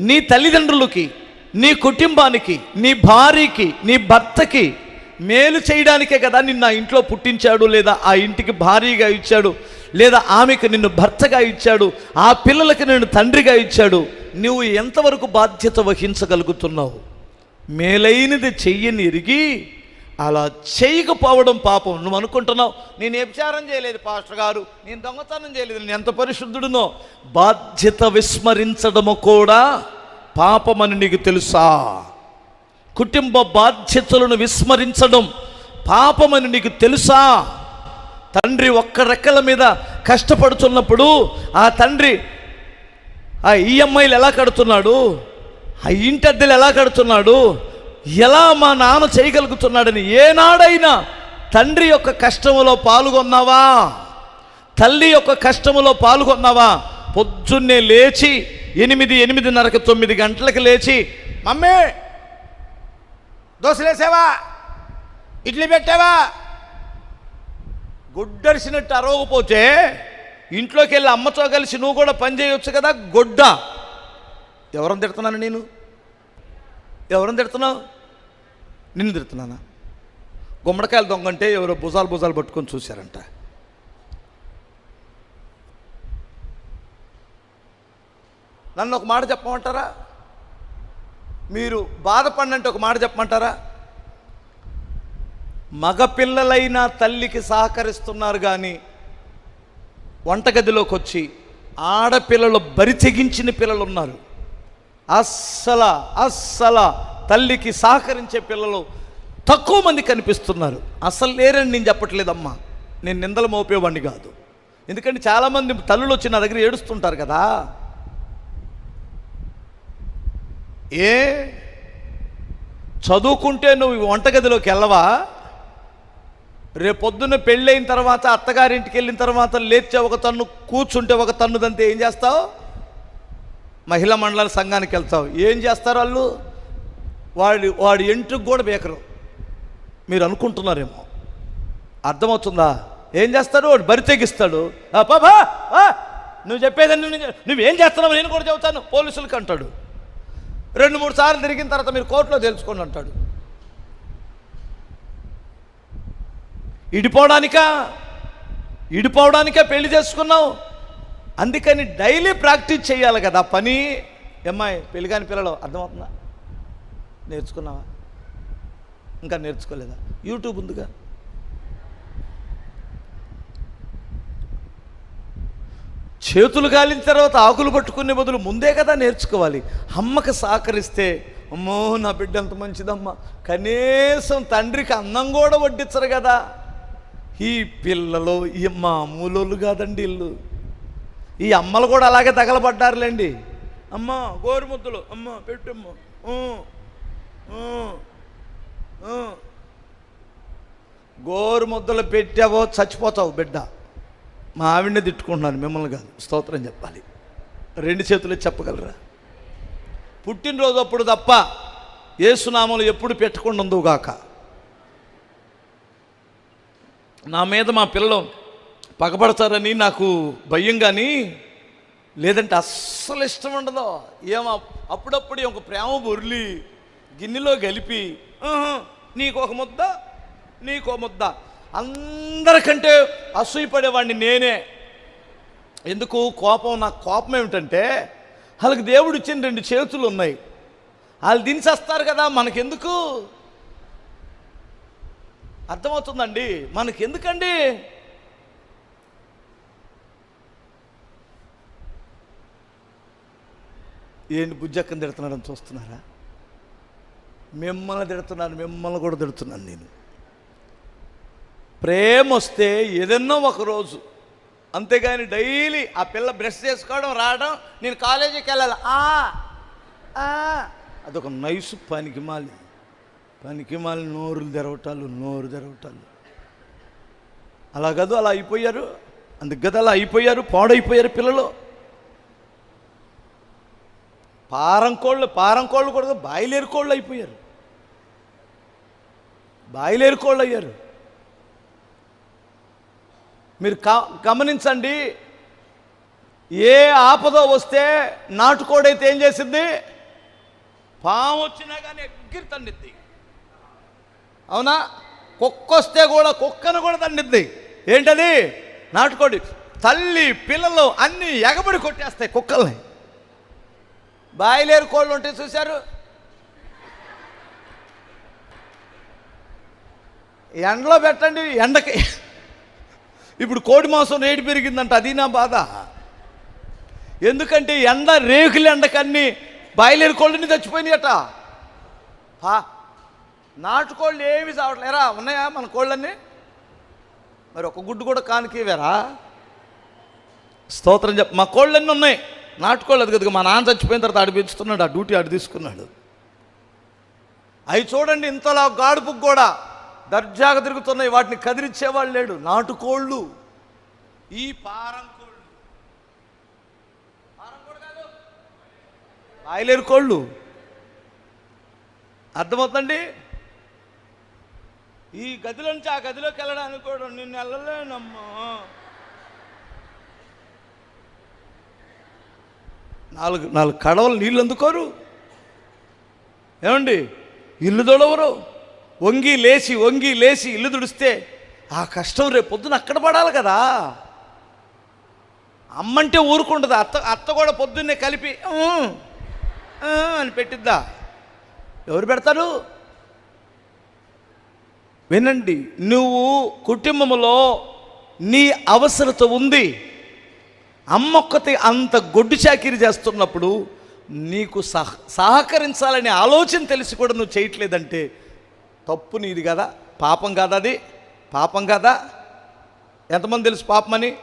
నీ తల్లిదండ్రులకి నీ కుటుంబానికి నీ భార్యకి నీ భర్తకి మేలు చేయడానికే కదా నిన్ను ఆ ఇంట్లో పుట్టించాడు లేదా ఆ ఇంటికి భార్యగా ఇచ్చాడు లేదా ఆమెకు నిన్ను భర్తగా ఇచ్చాడు ఆ పిల్లలకి నిన్ను తండ్రిగా ఇచ్చాడు. నువ్వు ఎంతవరకు బాధ్యత వహించగలుగుతున్నావు? మేలైనది చెయ్యని ఎరిగి అలా చేయకపోవడం పాపం. నువ్వు అనుకుంటున్నావు నేను వ్యభిచారం చేయలేదు పాస్టర్ గారు. నేను దొంగతనం చేయలేదు. నేను ఎంత పరిశుద్ధుడునో. బాధ్యత విస్మరించడము కూడా పాపమని నీకు తెలుసా? కుటుంబ బాధ్యతలను విస్మరించడం పాపమని నీకు తెలుసా? తండ్రి ఒక్క రెక్కల మీద కష్టపడుతున్నప్పుడు ఆ తండ్రి ఆ ఈఎంఐలు ఎలా కడుతున్నాడు? ఆ ఇంటి అద్దెలు ఎలా కడుతున్నాడు? ఎలా మా నాన్న చేయగలుగుతున్నాడని ఏనాడైనా తండ్రి యొక్క కష్టములో పాల్గొన్నావా? తల్లి యొక్క కష్టములో పాల్గొన్నావా? పొద్దున్నే లేచి ఎనిమిది ఎనిమిదిన్నరకు తొమ్మిది గంటలకు లేచి మమ్మీ దోశలేసావా ఇడ్లీ పెట్టావా? గుడ్డరిసినట్టు అరవకపోతే ఇంట్లోకి వెళ్ళి అమ్మతో కలిసి నువ్వు కూడా పని చేయొచ్చు కదా గొడ్డ. ఎవరిని తిడుతున్నాను నేను? ఎవరిని తిడుతున్నావు? నిన్ను తిడుతున్నానా గుమ్మడికాయలు దొంగంటే ఎవరో భుజాలు భుజాలు పట్టుకొని చూశారంట. నన్ను ఒక మాట చెప్పమంటారా? మీరు బాధపడినంటే ఒక మాట చెప్పమంటారా? మగపిల్లలైన తల్లికి సహకరిస్తున్నారు కానీ వంటగదిలోకి వచ్చి ఆడపిల్లలు బరి తెగించిన పిల్లలు ఉన్నారు అస్సల అస్సల తల్లికి సహకరించే పిల్లలు తక్కువ మంది కనిపిస్తున్నారు. అసలు లేరని నేను చెప్పట్లేదమ్మా. నేను నిందలు మోపేవాడిని కాదు. ఎందుకంటే చాలామంది తల్లులు వచ్చి నా దగ్గర ఏడుస్తుంటారు కదా. ఏ? చదువుకుంటే నువ్వు వంటగదిలోకి వెళ్ళవా? రేపొద్దున పెళ్ళైన తర్వాత అత్తగారింటికి వెళ్ళిన తర్వాత లేచే ఒక తన్ను కూర్చుంటే ఒక తన్నుదంతే ఏం చేస్తావు? మహిళా మండల సంఘానికి వెళ్తావు. ఏం చేస్తారు వాళ్ళు? వాడి వాడి ఎంట్రుకు కూడా బేకరు. మీరు అనుకుంటున్నారేమో. అర్థమవుతుందా? ఏం చేస్తాడు? వాడు బరి తెగిస్తాడు. పాపా నువ్వు చెప్పేదని నువ్వు- నువ్వేం చేస్తున్నావు నేను కూడా చెబుతాను పోలీసులకి అంటాడు. రెండు మూడు సార్లు తిరిగిన తర్వాత మీరు కోర్టులో తెలుసుకోండి అంటాడు. ఇడిపోవడానికా? ఇడిపోవడానికే పెళ్ళి చేసుకున్నావు? అందుకని డైలీ ప్రాక్టీస్ చేయాలి కదా పని. అమ్మాయి పెళ్ళి కాని పిల్లలు అర్థమవుతుందా? నేర్చుకున్నావా? ఇంకా నేర్చుకోలేదా? యూట్యూబ్ ఉందిగా? చేతులు గాలిన తర్వాత ఆకులు పట్టుకునే బదులు ముందే కదా నేర్చుకోవాలి. అమ్మకి సహకరిస్తే అమ్మో నా బిడ్డ ఎంత మంచిదమ్మా. కనీసం తండ్రికి అన్నం కూడా వడ్డించరు కదా. ఈ పిల్లలు ఈ మామూలు కాదండి ఇల్లు ఈ అమ్మలు కూడా అలాగే తగలబడ్డారులేండి. అమ్మ గోరుముద్దలు అమ్మ పెట్టమ్మ. గోరు ముద్దలు పెట్టావో చచ్చిపోతావు బిడ్డ. మా ఆవిడని తిట్టుకుంటున్నాను మిమ్మల్ని కాదు. స్తోత్రం చెప్పాలి. రెండు చేతులు చెప్పగలరా? పుట్టినరోజు అప్పుడు తప్ప ఏసునామలు ఎప్పుడు పెట్టకుండా ఉందుగాక నా మీద మా పిల్లలు పగబడతారని నాకు భయం కానీ లేదంటే అస్సలు ఇష్టం ఉండదు. ఏమో అప్పుడప్పుడు ఒక ప్రేమ బొర్లి గిన్నెలో కలిపి "ఆహా, నీకు ఒక ముద్ద నీకో ముద్ద. అందరికంటే అసూయపడేవాడిని నేనే. ఎందుకు? కోపం నా కోపం ఏమిటంటే వాళ్ళకి దేవుడు ఇచ్చిన రెండు చేతులు ఉన్నాయి. వాళ్ళు దించేస్తారు కదా మనకెందుకు? అర్థమవుతుందండి? మనకెందుకండి? ఏంటి బుజ్జక్కని తిడుతున్నాడని చూస్తున్నారా? మిమ్మల్ని తిడుతున్నాను మిమ్మల్ని కూడా తిడుతున్నాను నేను. ప్రేమ వస్తే ఏదన్నా ఒకరోజు అంతేగాని డైలీ ఆ పిల్ల బ్రష్ చేసుకోవడం రావడం నేను కాలేజీకి వెళ్ళాలి. ఆ, ఆ. అదొక నైసు పనికిమాలి. పనికిమాలి నోరులు తెరవటాలు నోరు తెరవటాలు. అలా కాదు అలా అయిపోయారు. అందుకు కదా అలా అయిపోయారు పాడైపోయారు పిల్లలు. పారం కోళ్ళు పారం కోళ్ళు కూడా బాయిలేరు కోళ్ళు అయిపోయారు. బాయిలేరు కోళ్ళు అయ్యారు మీరు గమనించండి ఏ ఆపద వస్తే నాటుకోడైతే ఏం చేసింది? పాము వచ్చినా కానీ ఎగ్గిరి తండిద్ది అవునా? కుక్క వస్తే కూడా కుక్కను కూడా తండిద్ది ఏంటది? నాటుకోడి. తల్లి పిల్లలు అన్నీ ఎగబడి కొట్టేస్తాయి కుక్కల్ని. బాయిలేరు కోళ్ళు ఉంటే చూశారు? ఎండలో పెట్టండి ఎండకి. ఇప్పుడు కోడి మాంసం రేటు పెరిగిందంట అది నా బాధ. ఎందుకంటే ఎండ రేకులు ఎండకన్నీ బాయిలేరు కోళ్ళని చచ్చిపోయినాయట. నాటుకోళ్ళు ఏమి చావట్లేరా ఉన్నాయా మన కోళ్ళన్నీ? మరి ఒక గుడ్డు కూడా కానికేవేరా స్తోత్రం చెప్ప మా కోళ్ళన్నీ ఉన్నాయి. నాటుకోళ్ళు అది కదా మా నాన్న చచ్చిపోయిన తర్వాత ఆడు పెంచుతున్నాడు ఆ డ్యూటీ ఆడు తీసుకున్నాడు. అవి చూడండి ఇంతలా గాడుపుకు కూడా. దర్జాగా తిరుగుతున్నాయి వాటిని కదిరించేవాళ్ళు లేడు. నాటుకోళ్ళు. ఈ పారం కోళ్ళు. పారం కోళ్ళు కాదు. బాయిలేరు కోళ్ళు. అర్థమవుతుందండి? ఈ గదిలోంచి ఆ గదిలోకి వెళ్ళడానికి కూడా నిన్ను వెళ్ళలేనమ్మా. నాలుగు నాలుగు కడవలు నీళ్ళు అందుకోరు. ఏమండి? ఇల్లు తొడవరు. వంగి లేచి వంగి లేచి ఇల్లు తుడిస్తే ఆ కష్టం రేపు పొద్దున అక్కడ పడాలి కదా. అమ్మంటే ఊరుకుంటుంది అత్త అత్త కూడా పొద్దున్నే కలిపి అని పెట్టిద్దా. ఎవరు పెడతారు? వినండి నువ్వు కుటుంబంలో నీ అవసరత ఉంది. అమ్మొక్కతే అంత గొడ్డు చాకిరి చేస్తున్నప్పుడు నీకు సహ సహకరించాలనే ఆలోచన తెలిసి కూడా నువ్వు చేయట్లేదంటే తప్పు నీది కదా పాపం కాదా అది పాపం కదా? ఎంతమంది తెలుసు పాపమని?